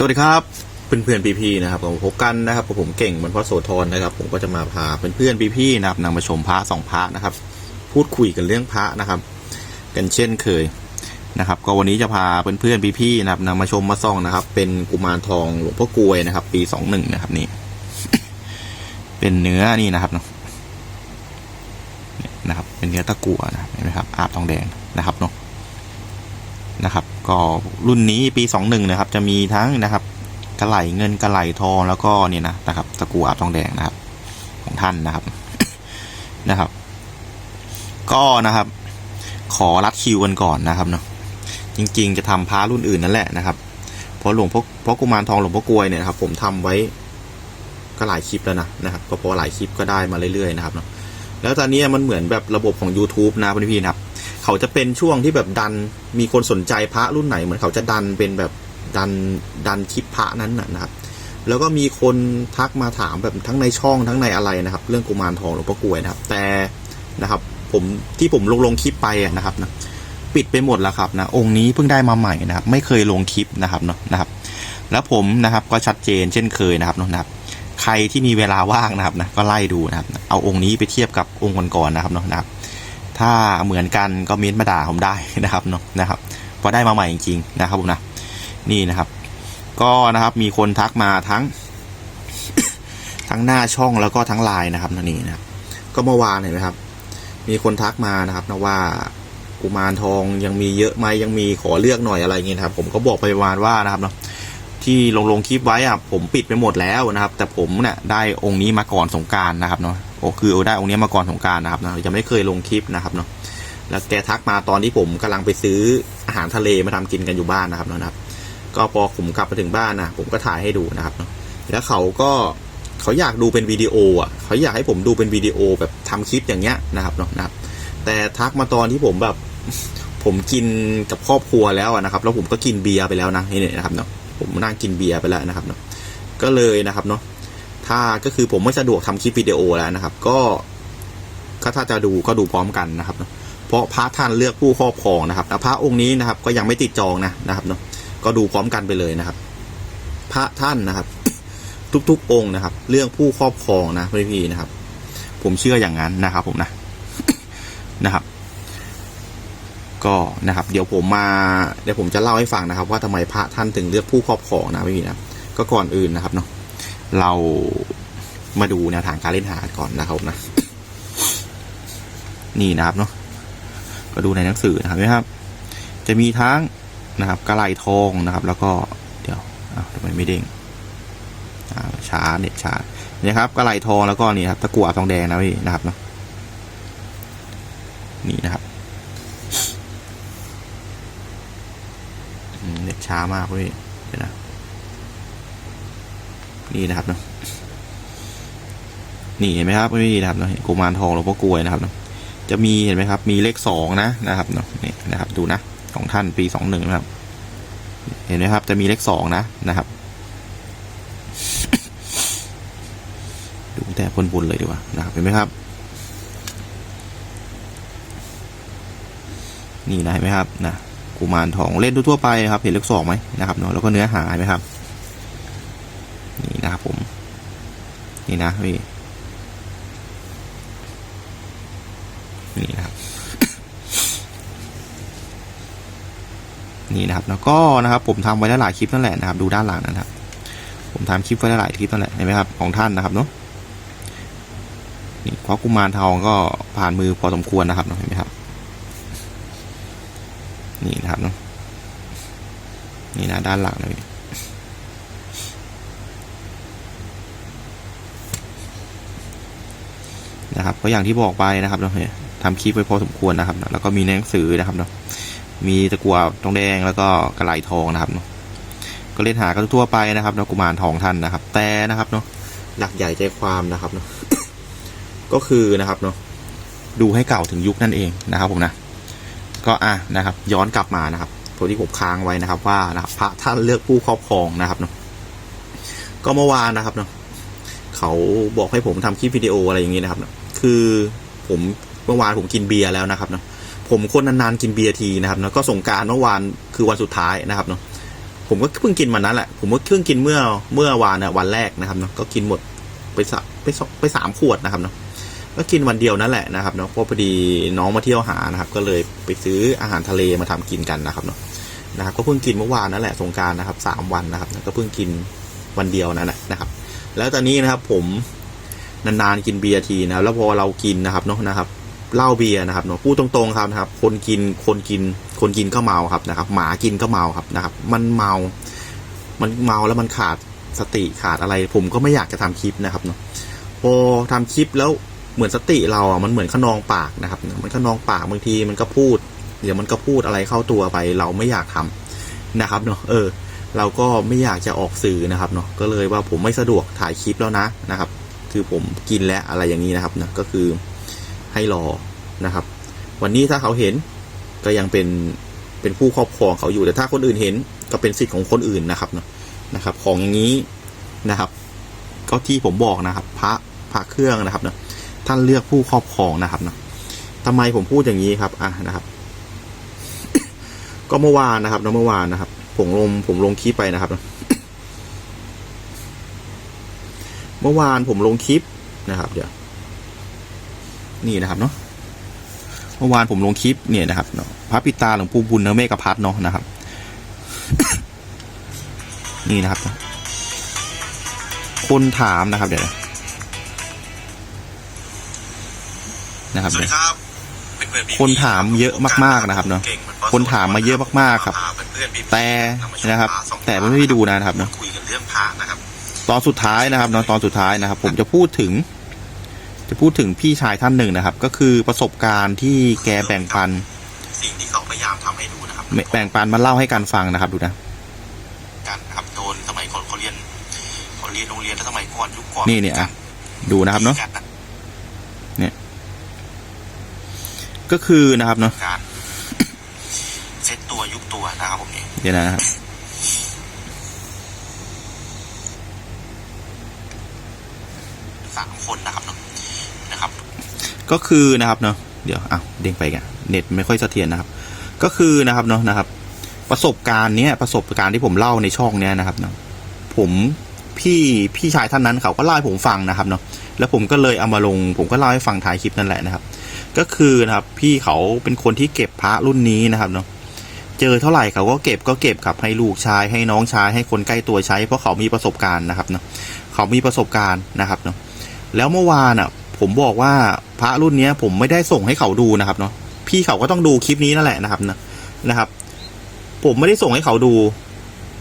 สวัสดีครับเพื่อนเพื่อนๆพี่ๆนะครับผมพบกันนะครับผมเก่งเหมันพ่อโสธรนะครับ ผมก็จะมาพาเพื่อนเพื่อนๆพี่ๆนะครับนำมาชมพระสองพระนะครับ พูดคุยกันเรื่องพระนะครับ กันเช่นเคยนะครับ ก็วันนี้จะพาเพื่อนเพื่อนๆพี่ๆนะครับนำมาชมมาส่องนะครับ เป็นกุมารทองหลวงพ่อกลวยนะครับ ปีสองหนึ่งนะครับนี่ เป็นเนื้อนี่นะครับเนาะเนี่ยนะครับ เป็นเนื้อตะกั่วนะเห็นไหมครับอาบทองแดงนะครับเนาะ นะครับ ก็รุ่นนี้ปี 21นะครับ จะมีทั้งนะครับกระไหลเงินกระไหลทองแล้วก็เนี่ยนะนะครับตะกูอาบทองแดงนะครับ ของท่านนะครับนะครับ ก็นะครับ ขอรัดคิวกันก่อนนะครับเนาะจริง ๆ จะทำพารุ่นอื่นนั่นแหละนะครับเพราะหลวงพ่อเพราะกุมารทองหลวงพ่อกลวยเนี่ยนะครับ ผมทำไว้ก็หลายคลิปแล้วนะนะครับ ก็พอหลายคลิปก็ได้มาเรื่อยๆนะครับเนาะแล้วตอนนี้มันเหมือนแบบระบบของ YouTube นะพี่ๆนะครับ เขาจะเป็นช่วงที่แบบดันมีคนสนใจพระรุ่นไหน เหมือนเขาจะดันเป็นแบบดันดันคลิปพระนั้นนะครับ แล้วก็มีคนทักมาถามแบบทั้งในช่องทั้งในอะไรนะครับ เรื่องกุมารทองหลวงพ่อกลวยนะครับ แต่นะครับ ผมที่ผมลงลงคลิปไปนะครับนะปิดไปหมดแล้วครับนะองค์นี้เพิ่งได้มาใหม่นะครับ ไม่เคยลงคลิปนะครับเนาะนะครับ แล้วผมนะครับก็ชัดเจนเช่นเคยนะครับเนาะนะครับใครที่มีเวลาว่างนะครับนะก็ไล่ดูนะครับ เอาองค์นี้ไปเทียบกับองค์ก่อนๆนะครับเนาะนะครับ ถ้าเหมือนกันก็เม้นมาด่าผมได้นะครับเนาะนะครับเพราะได้มาใหม่จริงๆนะครับผมนะนี่นะครับ ก็นะครับมีคนทักมาทั้ง ทั้งหน้าช่องแล้วก็ทั้งไลน์นะครับนี่นะครับก็เมื่อวานเห็นไหมครับ มีคนทักมานะครับนะว่ากุมารทองยังมีเยอะไหมยังมีขอเลือกหน่อยอะไรเงี้ยครับ ผมก็บอกไปประมาณว่านะครับเนาะที่ลงลงคลิปไว้อะผมปิดไปหมดแล้วนะครับ แต่ผมเนี่ยได้องค์นี้มาก่อนสงการนะครับเนาะ โอ้คือได้องค์นี้มาก่อนสงการนะครับนะจะไม่เคยลงคลิปนะครับเนาะแล้วแกทักมาตอนที่ผมกำลังไปซื้ออาหารทะเลมาทำกินกันอยู่บ้านนะครับเนาะนะครับ ก็พอผมกลับมาถึงบ้านนะผมก็ถ่ายให้ดูนะครับเนาะแล้วเขาก็เขาอยากดูเป็นวิดีโออะเขาอยากให้ผมดูเป็นวิดีโอแบบทำคลิปอย่างเงี้ยนะครับเนาะนะครับ แต่ทักมาตอนที่ผมแบบผมกินกับครอบครัวแล้วอะนะครับ แล้วผมก็กินเบียร์ไปแล้วนะนี่นะครับเนาะผมนั่งกินเบียร์ไปแล้วนะครับเนาะก็เลยนะครับเนาะ ถ้าก็คือผมไม่สะดวกทำคลิปวิดีโอแล้วนะครับ ก็ก็ถ้าจะดูก็ดูพร้อมกันนะครับ เพราะพระท่านเลือกผู้ครอบครองนะครับแต่พระองค์นี้นะครับ ก็ยังไม่ติดจองนะนะครับเนาะก็ดูพร้อมกันไปเลยนะครับ พระท่านนะครับ ทุกๆองค์นะครับ เรื่องผู้ครอบครองนะพี่ๆนะครับ ผมเชื่ออย่างนั้นนะครับ ผมนะนะครับ ก็นะครับ เดี๋ยวผมมาเดี๋ยวผมจะเล่าให้ฟังนะครับ ว่าทำไมพระท่านถึงเลือกผู้ครอบครองนะพี่นะก็ก่อนอื่นนะครับเนาะ เรามาดูแนวทางการเล่นหาก่อนนะครับนะ นี่นะครับเนาะก็ดูในหนังสือนะครับนะครับ จะมีทั้งนะครับกระไหลทองนะครับ แล้วก็เดี๋ยวอ้าวทำไมไม่เด้งช้าเน็ตช้าเนี่ยครับกระไหลทองแล้วก็นี่ครับตะกั่วทองแดงนะพี่นะครับเนาะนี่นะครับเน็ตช้ามากพี่เดี๋ยวนะ นี่นะครับเนาะนี่เห็นไหมครับพี่นะครับเนาะกุมารทองหลวงพ่อกลวยนะครับเนาะจะมีเห็นไหมครับ มีเลขสองนะนะครับเนาะนี่นะครับดูนะของท่านปีสองหนึ่งนะครับ เห็นไหมครับ จะมีเลขสองนะนะครับดูแต่พ้นบุญเลยดีกว่านะครับเห็นไหมครับ นี่นะเห็นไหมครับนะกุมารทองเล่นทั่วไปนะครับ เห็นเลขสองไหมนะครับเนาะแล้วก็เนื้อหาเห็นไหมครับ นี่นะครับผม นี่นะพี่นี่นะครับ นี่นะครับ แล้วก็นะครับ ผมทำไว้หลายคลิปนั่นแหละนะครับ ดูด้านหลังนะครับ ผมทำคลิปไว้หลายคลิปนั่นแหละเห็นไหมครับของท่านนะครับเนาะนี่เพราะกุมารทองก็ผ่านมือพอสมควรนะครับเห็นไหมครับ นี่นะครับเนาะนี่นะด้านหลังเลย นะครับก็อย่างที่บอกไปนะครับเนาะทำคลิปไว้พอสมควรนะครับ แล้วก็มีหนังสือนะครับเนาะมีตะกั่วทองแดงแล้วก็กระไหลทองนะครับเนาะก็เล่นหากันทั่วไปนะครับเนาะกุมารทองท่านนะครับ แต่นะครับเนาะหลักใหญ่ใจความนะครับเนาะก็คือนะครับเนาะดูให้เก่าถึงยุคนั่นเองนะครับผมนะก็อะนะครับ ย้อนกลับมานะครับตัวที่ผมค้างไว้นะครับ ว่านะครับพระท่านเลือกผู้ครอบครองนะครับเนาะก็เมื่อวานนะครับเนาะเขาบอกให้ผมทำคลิปวิดีโออะไรอย่างนี้นะครับเนาะ คือผมเมื่อวานผมกินเบียร์แล้วนะครับเนาะผมคนนานๆกินเบียร์ทีนะครับเนาะก็สงการเมื่อวานคือวันสุดท้ายนะครับเนาะผมก็เพิ่งกินวันนั้นแหละผมก็เพิ่งกินเมื่อเมื่อวานน่ะวันแรกนะครับเนาะก็กินหมดไปสไปสไปสามขวดนะครับเนาะก็กินวันเดียวนั่นแหละนะครับเนาะเพราะพอดีน้องมาเที่ยวหานะครับ ก็เลยไปซื้ออาหารทะเลมาทำกินกันนะครับเนาะนะครับ ก็เพิ่งกินเมื่อวานนั่นแหละสงการนะครับสามวันนะครับก็เพิ่งกินวันเดียวนั่นแหละนะครับ แล้วตอนนี้นะครับผม นานๆกินเบียร์ทีนะแล้วพอเรากินนะครับเนาะนะครับเหล้าเบียร์นะครับเนาะพูดตรงๆครับนะครับ คนกินคนกินคนกินก็เมาครับนะครับ หมากินก็เมาครับนะครับ มันเมา มันเมาแล้วมันขาดสติขาดอะไร ผมก็ไม่อยากจะทำคลิปนะครับเนาะพอทำคลิปแล้วเหมือนสติเราอะมันเหมือนขนองปากนะครับ มันขนองปากบางทีมันก็พูด เดี๋ยวมันก็พูดอะไรเข้าตัวไป เราไม่อยากทำนะครับเนาะเออ เราก็ไม่อยากจะออกสื่อนะครับเนาะก็เลยว่าผมไม่สะดวกถ่ายคลิปแล้วนะนะครับ คือผมกินแล้วอะไรอย่างนี้นะครับนะก็คือให้รอนะครับ วันนี้ถ้าเขาเห็นก็ยังเป็นเป็นผู้ครอบครองเขาอยู่แต่ถ้าคนอื่นเห็นก็เป็นสิทธิ์ของคนอื่นนะครับเนาะนะครับ ของอย่างนี้นะครับ ก็ที่ผมบอกนะครับ พระพระเครื่องนะครับเนาะท่านเลือกผู้ครอบครองนะครับเนาะทำไมผมพูดอย่างนี้ครับอะนะครับ ก็เมื่อวานนะครับเนะเมื่อวานนะครับ ผมลงผมลงคลิปไปนะครับนะ เมื่อวานผมลงคลิปนะครับ เดี๋ยวนี่นะครับเนาะเมื่อวานผมลงคลิปเนี่ยนะครับเนาะพระปิตาหลวงปู่บุญเนเมกพัฒน์เนาะนะครับ นี่นะครับ คนถามนะครับเดี๋ยวนะนะครับสวัสเดี๋ยวดีครับเพื่อนๆคนถามเยอะมากๆนะครับเนอะก่งหมือคนถามมาเยอะมากๆครับเพื่อนๆพี่ๆแต่นะครับ แต่ไม่ได้ดูนะครับเนาะ คุยกันเรื่องพระนะครับตอนสุดท้ายนะครับเนาะตอนสุดท้ายนะครับ ผมจะพูดถึง จะพูดถึงพี่ชายท่านหนึ่งนะครับ ก็คือประสบการณ์ที่แกแบ่งปัน สิ่งที่เขาพยายามทำให้ดูนะครับแบ่งปันมาเล่าให้กันฟังนะครับดูนะกันนะครับโดนสมัยก่อนเขาเรียนเขาเรียนโรงเรียนแล้วสมัยก่อนยุคก่อนนี่เนี่ยอะดูนะครับเนาะกัก็คือนะครับเนาะการเซตตัวยุบตัวนะครับผมนี่เดี๋ยวนะครับ สามคนนะครับเนาะนะครับ ก็คือนะครับเนาะเดี๋ยวอะเด้งไปกันเน็ตไม่ค่อยเสถียรนะครับ ก็คือนะครับเนาะนะครับ ประสบการณ์เนี้ยประสบการณ์ที่ผมเล่าในช่องเนี้ยนะครับเนาะผมพี่พี่ชายท่านนั้นเขาก็เล่าให้ผมฟังนะครับเนาะแล้วผมก็เลยเอามาลง ผมก็เล่าให้ฟังท้ายคลิปนั่นแหละนะครับ ก็คือนะครับพี่เขาเป็นคนที่เก็บพระรุ่นนี้นะครับเนาะเจอเท่าไหร่เขาก็เก็บก็เก็บครับให้ลูกชายให้น้องชายให้คนใกล้ตัวใช้เพราะเขามีประสบการณ์นะครับเนาะเขามีประสบการณ์นะครับเนาะแล้วเมื่อวานอะ ผมบอกว่าพระรุ่นเนี้ย ผมไม่ได้ส่งให้เขาดูนะครับเนาะพี่เขาก็ต้องดูคลิปนี้นั่นแหละนะครับนะนะครับ ผมไม่ได้ส่งให้เขาดู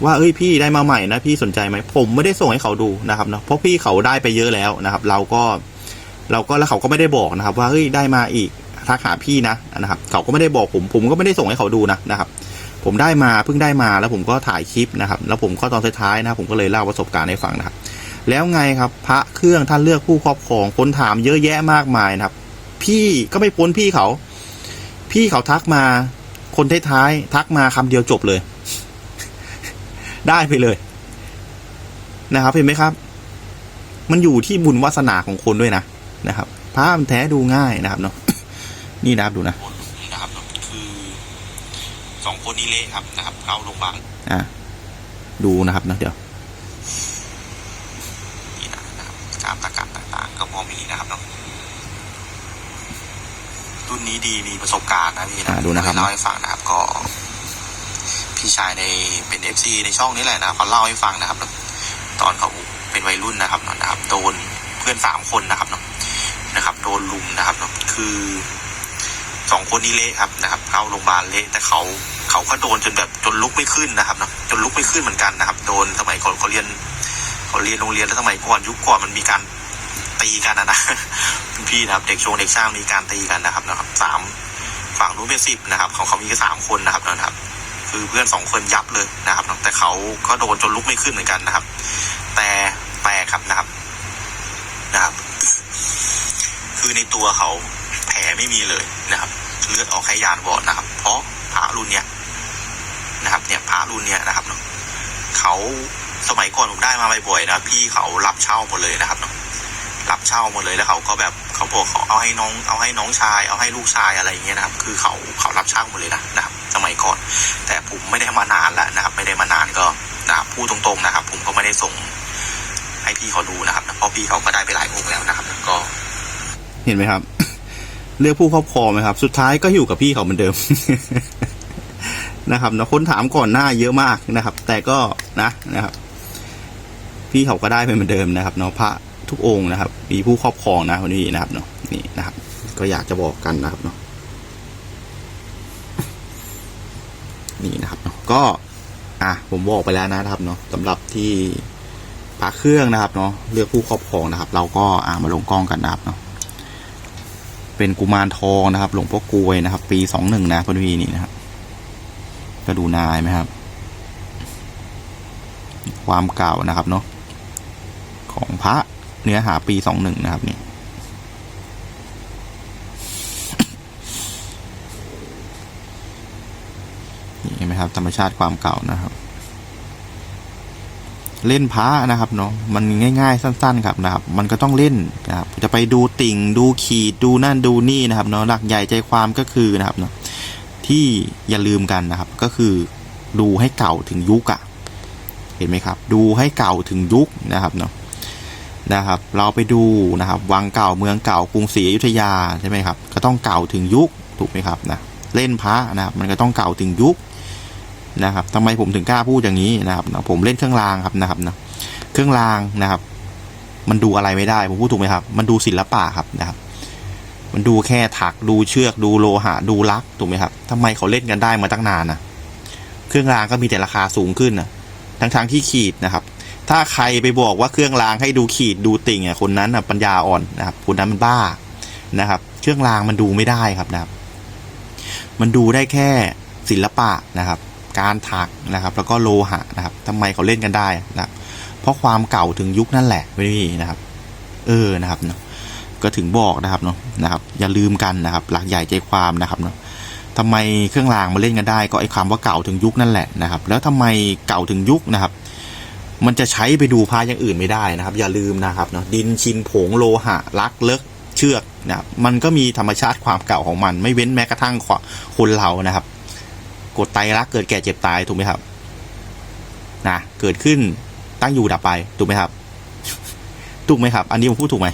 ว่าเอ้ยพี่ได้มาใหม่นะพี่สนใจไหมผมไม่ได้ส่งให้เขาดูนะครับเนาะเพราะพี่เขาได้ไปเยอะแล้วนะครับ เราก็เราก็แล้วเขาก็ไม่ได้บอกนะครับ ว่าเฮ้ยได้มาอีกทักหาพี่นะนะครับ เขาก็ไม่ได้บอกผม ผมก็ไม่ได้ส่งให้เขาดูนะนะครับ ผมได้มาเพิ่งได้มาแล้วผมก็ถ่ายคลิปนะครับ แล้วผมก็ตอนท้ายๆนะผมก็เลยเล่าประสบการณ์ให้ฟังนะครับ แล้วไงครับพระเครื่องท่านเลือกผู้ครอบครองคนถามเยอะแยะมากมายนะครับ พี่ก็ไม่พ้นพี่เขา พี่เขาทักมา คนท้ายๆทักมาคำเดียวจบเลย ได้ไปเลย นะครับเห็นไหมครับ มันอยู่ที่บุญวาสนาของคนด้วยนะนะครับพระมันแท้ดูง่ายนะครับเนาะนี่นะครับดูนะคนนะครับเนาะคือสองคนนี้เละครับนะครับเข้าโรงพยาบาลอะดูนะครับนะเดี๋ยว นี่นะครับการประ กันต่างๆก็พอมีนะครับเนาะรุ่นนี้ดีมีประสบการณ์นะพี่นะอ่าดูนะครับเล่าให้ฟังนะครับก็ พี่ชายในเป็นเอฟซีในช่องนี้แหละนะเขาเล่าให้ฟังนะครับเนาะตอนเขาเป็นวัยรุ่นนะครับเนาะนะครับโดนเพื่อนสามคนนะครับเนาะนะครับ โดนลุมนะครับเนาะคือสองคนนี้เละครับนะครับเข้าโรงพยาบาลเละแต่เขาเขาก็โดนจนแบบจนลุกไม่ขึ้นนะครับเนาะจนลุกไม่ขึ้นเหมือนกันนะครับ โดนสมัยก่อนเขาเรียนเขาเรียนโรงเรียนแล้วสมัยก่อนยุคก่อนมันมีการ ตีกันนะนะพี่นะครับ เด็กชงเด็กช่างมีการตีกันนะครับนะครับสามฝั่งนู้นเป็นสิบนะครับ ของเขามีแค่สามคนนะครับนะครับ คือเพื่อนสองคนยับเลยนะครับแต่เขาก็โดนจนลุกไม่ขึ้นเหมือนกันนะครับ แต่แปลครับนะครับนะครับ คือในตัวเขาแผลไม่มีเลยนะครับ เลือดออกแค่ยานวอดนะครับ เพราะพระรุ่นเนี้ยนะครับ เนี่ยพระรุ่นเนี้ยนะครับเนาะเขาสมัยก่อนผมได้มาบ่อยๆนะพี่เขารับเช่าหมดเลยนะครับเนาะ รับเช่าหมดเลยแล้วเขาก็แบบเขาบอกเขาเอาให้น้องเอาให้น้องชาย เอาให้ลูกชายอะไรอย่างเงี้ยนะครับ คือเขาเขารับเช่าหมดเลยนะนะครับ สมัยก่อน แต่ผมไม่ได้มานานแล้วนะครับ ไม่ได้มานานก็นะครับพูดตรงๆนะครับ ผมก็ไม่ได้ส่งให้พี่เขาดูนะครับเพราะพี่เขาก็ได้ไปหลายองค์แล้วนะครับ ก็ เห็นไหมครับ เลือกผู้ครอบครองไหมครับ สุดท้ายก็อยู่กับพี่เขาเหมือนเดิมนะครับนะคนถามก่อนหน้าเยอะมากนะครับ แต่ก็นะนะครับ พี่เขาก็ได้ไปเหมือนเดิมนะครับเนาะพระ ทุกองค์นะครับ มีผู้ครอบครองนะคนนี้นะครับเนาะนี่นะครับ ก็อยากจะบอกกันนะครับเนาะนี่นะครับเนาะก็ อะผมบอกไปแล้วนะครับเนาะสำหรับที่พระเครื่องนะครับเนาะเลือกผู้ครอบครองนะครับ เราก็อ่ามาลงกล้องกันนะครับเนาะเป็นกุมารทองนะครับ หลวงพ่อกลวยนะครับ ปีสองหนึ่งนะพอดีนี่นะครับก็ดูนายไหมครับ ความเก่านะครับเนาะของพระ เนื้อหาปีสองหนึ่งนะครับนี่เห็นไหมครับ ธรรมชาติความเก่านะครับ เล่นพระนะครับเนาะมันง่าย ๆ สั้น ๆ ครับนะครับ มันก็ต้องเล่นนะครับจะไปดูติ่ง ดูขีดดูนั่นดูนี่นะครับเนาะหลักใหญ่ใจความก็คือนะครับเนาะที่อย่าลืมกันนะครับ ก็คือดูให้เก่าถึงยุคอะเห็นไหมครับ ดูให้เก่าถึงยุคนะครับเนาะ นะครับ เราไปดูนะครับ วังเก่าเมืองเก่ากรุงศรีอยุธยาใช่ไหมครับ ก็ต้องเก่าถึงยุคถูกไหมครับนะเล่นพระนะครับ มันก็ต้องเก่าถึงยุคนะครับทำไมผมถึงกล้าพูดอย่างนี้นะครับนะผมเล่นเครื่องรางครับนะครับนะเครื่องรางนะครับ มันดูอะไรไม่ได้ผมพูดถูกไหมครับ มันดูศิลปะครับนะครับ มันดูแค่ถักดูเชือกดูโลหะดูลักถูกไหมครับทำไมเขาเล่นกันได้มาตั้งนานนะเครื่องรางก็มีแต่ราคาสูงขึ้นนะทั้งทางๆที่ขีดนะครับ ถ้าใครไปบอกว่าเครื่องรางให้ดูขีดดูติ่งอะคนนั้นอะปัญญาอ่อนนะครับคนนั้นมันบ้านะครับ เครื่องรางมันดูไม่ได้ครับนะครับ มันดูได้แค่ศิลปะนะครับ การถักนะครับ แล้วก็โลหะนะครับทำไมเขาเล่นกันได้นะครับ เพราะความเก่าถึงยุคนั่นแหละพี่นะครับ เออนะครับเนาะก็ถึงบอกนะครับเนาะนะครับ อย่าลืมกันนะครับ หลักใหญ่ใจความนะครับเนาะทำไมเครื่องรางมาเล่นกันได้ ก็ไอ้คำว่าเก่าถึงยุคนั่นแหละนะครับ แล้วทำไมเก่าถึงยุคนะครับ มันจะใช้ไปดูพาอย่างอื่นไม่ได้นะครับ อย่าลืมนะครับเนาะดินชินผงโลหะลักเลิกเชือกนะมันก็มีธรรมชาติความเก่าของมัน ไม่เว้นแม้กระทั่งคนเรานะครับกฎไตรลักษณ์เกิดแก่เจ็บตายถูกไหมครับนะเกิดขึ้นตั้งอยู่ดับไปถูกไหมครับ ถูกไหมครับ อันนี้ผมพูดถูกไหม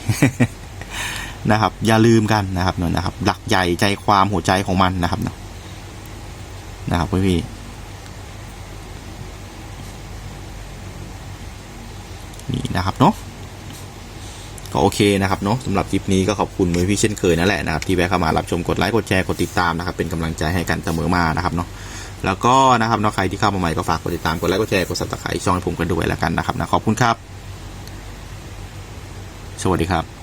นะครับ อย่าลืมกันนะครับเนอะนะครับ หลักใหญ่ใจความหัวใจของมันนะครับเนะนะครับพี่ นี่นะครับเนาะก็โอเคนะครับเนาะสำหรับคลิปนี้ก็ขอบคุณมือพี่เช่นเคยนั่นแหละนะครับที่แวะเข้ามารับชมกดไลค์กดแชร์กดติดตามนะครับเป็นกำลังใจให้กันเสมอมานะครับเนาะแล้วก็นะครับเนาะใครที่เข้ามาใหม่ก็ฝากกดติดตามกดไลค์กดแชร์กดซับสไครต์ช่องให้ผมกันด้วยแล้วกันนะครับนะขอบคุณครับ สวัสดีครับ